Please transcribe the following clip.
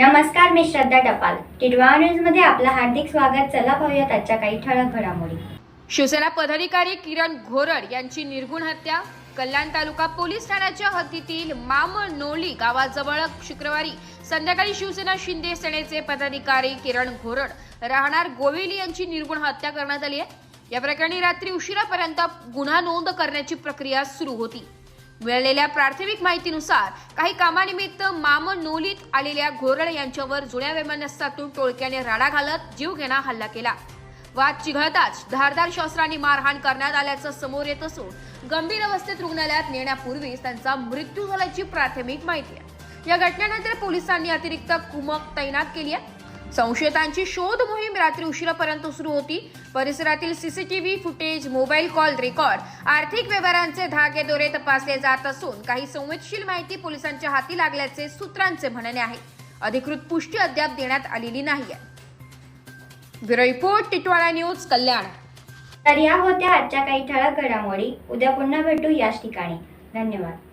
नमस्कार मी श्रद्धा टपाल. टिडवा न्यूजमध्ये आपलं हार्दिक स्वागत. चला पाहूयात आजच्या काही ठळक घडामोडी. शिवसेना पदाधिकारी किरण घोरड यांची निर्गुण हत्या. कल्याण तालुका पोलीस ठाण्याच्या हद्दीतील मामनोली गावाजवळ शुक्रवारी संध्याकाळी शिवसेना शिंदे सेनेचे पदाधिकारी किरण घोरड राहणार गोविली यांची निर्गुण हत्या करण्यात आली आहे. या प्रकरणी रात्री उशिरापर्यंत गुन्हा नोंद करण्याची प्रक्रिया सुरू होती. मिळालेल्या प्राथमिक माहितीनुसार काही कामानिमित्त मामनोलीत आलेल्या घोरड यांच्यावर जुन्या वैमनस्यातून टोळक्याने राडा घालत जीवघेणा हल्ला केला. वाद चिघळताच धारदार शस्त्रांनी मारहाण करण्यात आल्याचं समोर येत असून गंभीर अवस्थेत रुग्णालयात नेण्यापूर्वीच त्यांचा मृत्यू झाल्याची प्राथमिक माहिती आहे. या घटनेनंतर पोलिसांनी अतिरिक्त कुमक तैनात केली आहे. संशयितांची शोध मोहीम रात्री उशिरापर्यंत सुरू होती. परिसरातील CCTV footage mobile call record आर्थिक व्यवहारांचे धागेदोरे तपासले जात असून काही संवेदनशील माहिती पोलिसांच्या हाती लागल्याचे सूत्रांचे म्हणणे आहे. अधिकृत पुष्टी अद्याप देण्यात आलेली नाहीये. Bureau report Titwala news Kalyan. तर या होत्या आजच्या काही ठळक घडामोडी. उद्या पुन्हा भेटू याच ठिकाणी. धन्यवाद.